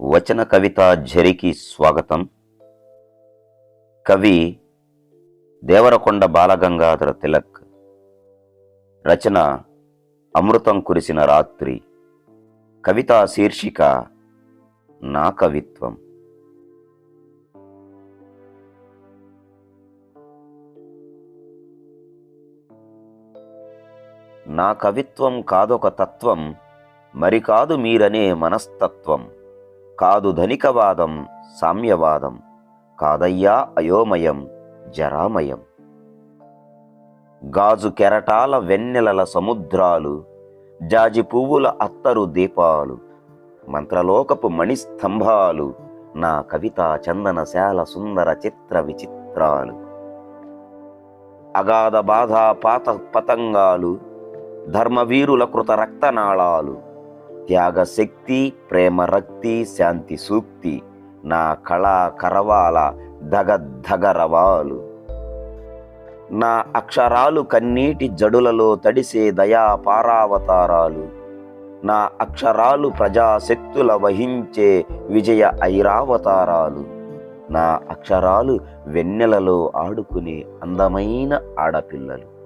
వచన కవిత ఝరికి స్వాగతం. కవి దేవరకొండ బాలగంగాధర తిలక్. రచన అమృతం కురిసిన రాత్రి. కవితా శీర్షిక నా కవిత్వం. నా కవిత్వం కాదొక తత్వం మరి కాదు మీరనే మనస్తత్వం. కాదు ధనికవాదం సామ్యవాదం. కాదయ్యా అయోమయం జరామయం. గాజు కెరటాల వెన్నెలల సముద్రాలు జాజి పువ్వుల అత్తరు దీపాలు మంత్రలోకపు మణిస్తంభాలు నా కవిత చందనశాల సుందర చిత్ర విచిత్రాలు. అగాధ బాధ పాత పతంగాలు ధర్మవీరుల కృత రక్తనాళాలు త్యాగశక్తి ప్రేమ రక్తి శాంతి సూక్తి. నా కళా కరవాల ధగధగరవాలు. నా అక్షరాలు కన్నీటి జడులలో తడిసే దయా పారావతారాలు. నా అక్షరాలు ప్రజాశక్తుల వహించే విజయ ఐరావతారాలు. నా అక్షరాలు వెన్నెలలో ఆడుకునే అందమైన ఆడపిల్లలు.